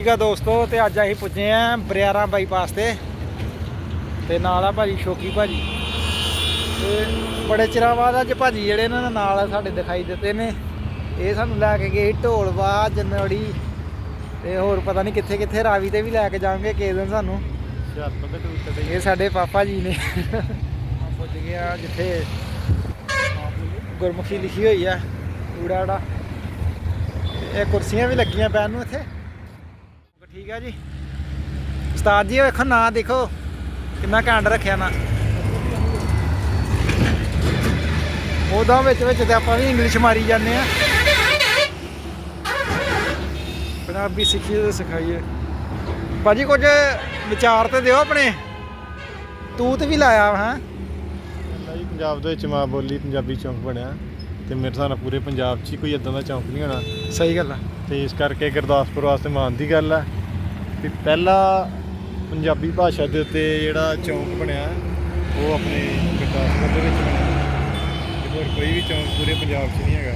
ਠੀਕ ਆ ਦੋਸਤੋ, ਤੇ ਅੱਜ ਅਸੀਂ ਪੁੱਜੇ ਆ ਬਰਿਆਰਾ ਬਾਈਪਾਸ ਤੇ। ਤੇ ਨਾਲ ਆ ਭਾਜੀ ਸ਼ੋਕੀ ਭਾਜੀ। ਤੇ ਬੜੇ ਚਿਰਾਂ ਬਾਅਦ ਅੱਜ ਭਾਜੀ ਜਿਹੜੇ ਇਹਨਾਂ ਦੇ ਨਾਲ ਸਾਡੇ ਦਿਖਾਈ ਦਿੱਤੇ ਨੇ। ਇਹ ਸਾਨੂੰ ਲੈ ਕੇ ਗਏ ਸੀ ਢੋਲਵਾ ਜਨਵੜੀ ਤੇ ਹੋਰ ਪਤਾ ਨਹੀਂ ਕਿੱਥੇ ਕਿੱਥੇ ਰਾਵੀ ਤੇ ਵੀ ਲੈ ਕੇ ਜਾਵਾਂਗੇ ਕਿਸੇ ਦਿਨ ਸਾਨੂੰ। ਇਹ ਸਾਡੇ ਪਾਪਾ ਜੀ ਨੇ। ਪੁੱਜ ਗਏ ਜਿੱਥੇ ਗੁਰਮੁਖੀ ਲਿਖੀ ਹੋਈ ਆ ਊੜਾ ਇਹ ਕੁਰਸੀਆਂ ਵੀ ਲੱਗੀਆਂ ਬੈਨ ਨੂੰ ਇੱਥੇ। ਠੀਕ ਆ ਜੀ। ਉਸਤਾਦ ਜੀ ਵੇਖੋ ਨਾ ਦੇਖੋ। ਕਿੰਨਾ ਘੈਂਟ ਰੱਖਿਆ ਨਾ। ਉਹਦਾ ਵਿੱਚ ਵਿੱਚ ਤੇ ਆਪਾਂ ਵੀ ਇੰਗਲਿਸ਼ ਮਾਰੀ ਜਾਂਦੇ ਆ। ਪੰਜਾਬੀ ਸਿੱਖੀਏ ਤੇ ਸਿਖਾਈਏ। ਭਾਜੀ ਕੁਝ ਵਿਚਾਰ ਤੇ ਦਿਓ ਆਪਣੇ। ਤੂਤ ਵੀ ਲਾਇਆ ਹਾਂ। ਜੀ ਪੰਜਾਬ ਦੇ ਵਿੱਚ ਮਾਂ ਬੋਲੀ ਪੰਜਾਬੀ ਚੌਂਕ ਬਣਿਆ। ਤੇ ਮੇਰੇ ਹਿਸਾਬ ਨਾਲ ਪੂਰੇ ਪੰਜਾਬ 'ਚ ਹੀ ਕੋਈ ਇਦਾਂ ਦਾ ਚੌਂਕ ਨਹੀਂ ਹੋਣਾ। ਸਹੀ ਗੱਲ ਆ। ਤੇ ਇਸ ਕਰਕੇ ਗੁਰਦਾਸਪੁਰ ਵਾਸਤੇ ਮਾਣ ਦੀ ਗੱਲ ਆ। ਵੀ ਪਹਿਲਾ ਪੰਜਾਬੀ ਭਾਸ਼ਾ ਦੇ ਉੱਤੇ ਜਿਹੜਾ ਚੌਂਕ ਬਣਿਆ ਉਹ ਆਪਣੇ ਗੁਰਦਾਸਪੁਰ ਦੇ ਵਿੱਚ ਬਣਿਆ। ਤੇ ਹੋਰ ਕੋਈ ਵੀ ਚੌਂਕ ਪੂਰੇ ਪੰਜਾਬ 'ਚ ਨਹੀਂ ਹੈਗਾ।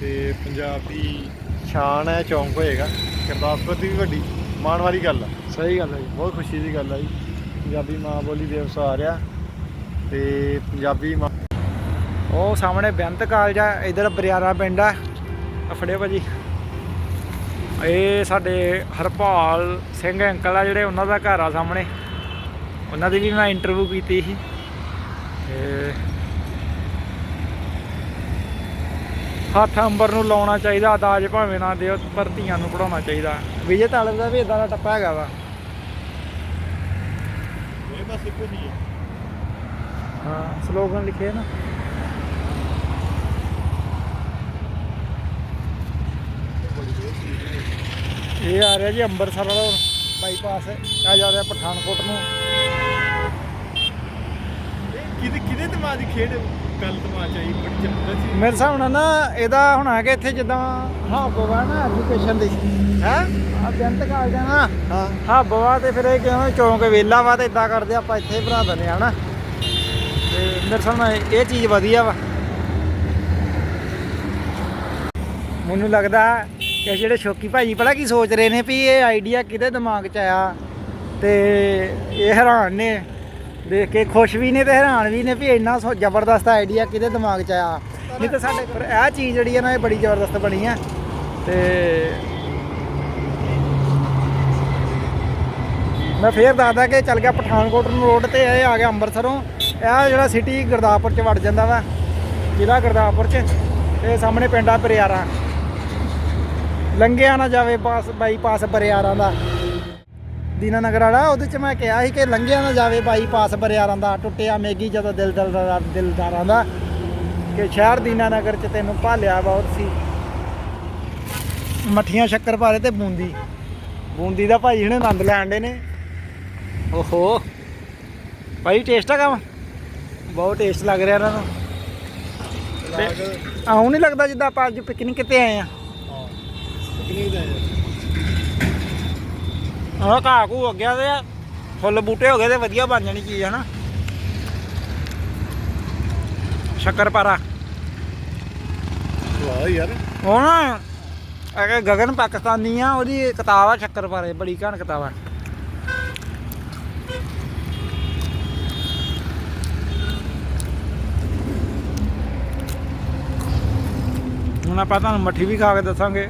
ਤੇ ਪੰਜਾਬ ਦੀ ਸ਼ਾਨ ਹੈ ਚੌਂਕ ਹੋਏਗਾ। ਗੁਰਦਾਸਪੁਰ ਦੀ ਵੀ ਵੱਡੀ ਮਾਣ ਵਾਲੀ ਗੱਲ ਆ। ਸਹੀ ਗੱਲ ਆ ਜੀ। ਬਹੁਤ ਖੁਸ਼ੀ ਦੀ ਗੱਲ ਆ ਜੀ। ਪੰਜਾਬੀ ਮਾਂ ਬੋਲੀ ਦਿਵਸ ਆ। ਰਿਹਾ ਤੇ ਪੰਜਾਬੀ ਮਾਂ ਉਹ ਸਾਹਮਣੇ ਬੇਅੰਤ ਕਾਲਜ ਆ। ਇਧਰ ਬਰਿਆਰਾ ਪਿੰਡ ਆ। ਆ ਫੜਿਓ ਭਾਜੀ। ਇਹ ਸਾਡੇ ਹਰਪਾਲ ਸਿੰਘ ਅੰਕਲ ਆ ਜਿਹੜੇ ਉਹਨਾਂ ਦਾ ਘਰ ਆ ਸਾਹਮਣੇ। ਉਹਨਾਂ ਦੀ ਵੀ ਮੈਂ ਇੰਟਰਵਿਊ ਕੀਤੀ ਸੀ। ਤੇ ਹੱਥ ਅੰਬਰ ਨੂੰ ਲਾਉਣਾ ਚਾਹੀਦਾ ਦਾਜ ਭਾਵੇਂ ਨਾ ਦਿਓ ਪਰ ਧੀਆਂ ਨੂੰ ਪੜਾਉਣਾ ਚਾਹੀਦਾ। ਵਿਜੇ ਤਾਲਬ ਦਾ ਵੀ ਇਦਾਂ ਦਾ ਟੱਪਾ ਹੈਗਾ ਵਾ। ਇਹ ਬਸ ਇੱਕੋ ਹੀ ਹੈ ਹਾਂ ਸਲੋਗਨ ਲਿਖੇ ਨਾ। ਇਹ ਆ ਰਿਹਾ ਜੀ ਅੰਮ੍ਰਿਤਸਰ ਵਾਲਾ ਬਾਈਪਾਸ। ਆ ਜਾ ਰਿਹਾ ਪਠਾਨਕੋਟ ਨੂੰ। ਕਿਹਦੇ ਕਿਹਦੇ ਦਿਮਾਗ ਦੀ ਖੇਡ ਗੱਲ ਦਿਮਾਗ ਆਈ? ਬੜੀ ਜ਼ਬਰਦਸਤ ਸੀ। ਮੇਰੇ ਹਿਸਾਬ ਨਾਲ ਨਾ ਇਹਦਾ ਹੁਣ ਆ ਕਿ ਇੱਥੇ ਜਿੱਦਾਂ ਹੱਬ ਵਾ ਨਾ ਐਜੂਕੇਸ਼ਨ ਦੀ। ਹੈ? ਆ ਬੇਅੰਤ ਕਾਲਜ ਨਾ। ਹਾਂ। ਹੱਬ ਵਾ ਤੇ ਫਿਰ ਇਹ ਕਹਿੰਦਾ ਚੌਂਕ ਵੇਲਾ ਵਾ ਤੇ ਇਦਾਂ ਕਰਦੇ ਆਪਾਂ ਇੱਥੇ ਬਣਾ ਦਿੰਦੇ ਆ ਨਾ। ਤੇ ਮੇਰੇ ਹਿਸਾਬ ਨਾਲ ਇਹ ਚੀਜ਼ ਵਧੀਆ ਵਾ। ਮੈਨੂੰ ਲੱਗਦਾ ਕਿ ਜਿਹੜੇ ਸ਼ੌਕੀ ਭਾਜੀ ਪਤਾ ਕੀ ਸੋਚ ਰਹੇ ਨੇ ਵੀ ਇਹ ਆਈਡੀਆ ਕਿਹਦੇ ਦਿਮਾਗ 'ਚ ਆਇਆ ਤੇ ਇਹ ਹੈਰਾਨ ਨੇ। ਦੇਖ ਕੇ ਖੁਸ਼ ਵੀ ਨੇ ਤੇ ਹੈਰਾਨ ਵੀ ਨੇ ਵੀ ਇੰਨਾ ਸੋ ਜ਼ਬਰਦਸਤ ਆਈਡੀਆ ਕਿਹਦੇ ਦਿਮਾਗ 'ਚ ਆਇਆ। ਨਹੀਂ ਤਾਂ ਸਾਡੇ ਪਰ ਇਹ ਚੀਜ਼ ਜਿਹੜੀ ਹੈ ਨਾ, ਇਹ ਬੜੀ ਜ਼ਬਰਦਸਤ ਬਣੀ ਹੈ ਤੇ ਮੈਂ ਫੇਰ ਦੱਸਦਾ ਕਿ ਚੱਲ ਗਿਆ ਪਠਾਨਕੋਟ ਨੂੰ ਰੋਡ ਤੇ, ਇਹ ਆ ਗਿਆ ਅੰਮ੍ਰਿਤਸਰੋਂ। ਇਹ ਜਿਹੜਾ ਸਿਟੀ ਗੁਰਦਾਸਪੁਰ ਚ ਵੜ ਜਾਂਦਾ ਵਾ, ਜ਼ਿਲ੍ਹਾ ਗੁਰਦਾਸਪੁਰ ਚ। ਤੇ ਸਾਹਮਣੇ ਪਿੰਡ ਆ ਪਰਿਆਰਾ। ਲੰਘਿਆ ਨਾ ਜਾਵੇ ਪਾਸ, ਬਾਈਪਾਸ ਬਰਿਆਰਾਂ ਦਾ। ਦੀਨਾ ਨਗਰ ਵਾਲਾ, ਉਹਦੇ ਚ ਮੈਂ ਕਿਹਾ ਸੀ ਕਿ ਲੰਘਿਆ ਨਾ ਜਾਵੇ ਬਾਈਪਾਸ ਬਰਿਆਰਾਂ ਦਾ। ਟੁੱਟਿਆ ਮੇਗੀ ਜਦੋਂ ਦਿਲ ਦਿਲਦਾਰ ਦਿਲਦਾਰਾਂ ਦਾ। ਕਿ ਸ਼ਹਿਰ ਦੀਨਾ ਨਗਰ ਚ ਤੈਨੂੰ ਭਾਲਿਆ ਬਹੁਤ ਸੀ। ਮੱਠੀਆਂ ਸ਼ੱਕਰ ਭਾਰੇ ਤੇ ਬੂੰਦੀ। ਬੂੰਦੀ ਦਾ ਭਾਈ ਇਹਨੇ ਆਨੰਦ ਲੈਣ ਦੇ ਨੇ। ਓਹੋ। ਭਾਈ ਟੇਸਟ ਆ ਕੰਮ? ਬਹੁਤ ਟੇਸਟ ਲੱਗ ਰਿਹਾ ਇਹਨਾਂ ਨੂੰ। ਆਉਂ ਨਹੀਂ ਲੱਗਦਾ ਜਿੱਦਾਂ ਆਪਾਂ ਅੱਜ ਪਿਕਨਿਕ ਤੇ ਆਏ ਆ। ਹਾਂ ਆਹ ਘਾਹ ਘੂ ਅੱਗਿਆ ਤੇ ਆ। ਫੁੱਲ ਬੂਟੇ ਹੋ ਗਏ ਤੇ ਵਧੀਆ ਬਣ ਜਾਣੀ ਚੀਜ਼ ਹਨਾ? ਸ਼ੱਕਰ ਪਾਰਾ। ਵਾਹ ਯਾਰ। ਨਾ ਇਹ ਗਗਨ ਪਾਕਿਸਤਾਨੀ ਆ ਉਹਦੀ ਕਿਤਾਬ ਆ ਸ਼ੱਕਰ ਪਾਰੇ ਬੜੀ ਘਣ ਕਿਤਾਬ ਆ। ਹੁਣ ਆਪਾਂ ਤੁਹਾਨੂੰ ਮੱਠੀ ਵੀ ਖਾ ਕੇ ਦੱਸਾਂਗੇ।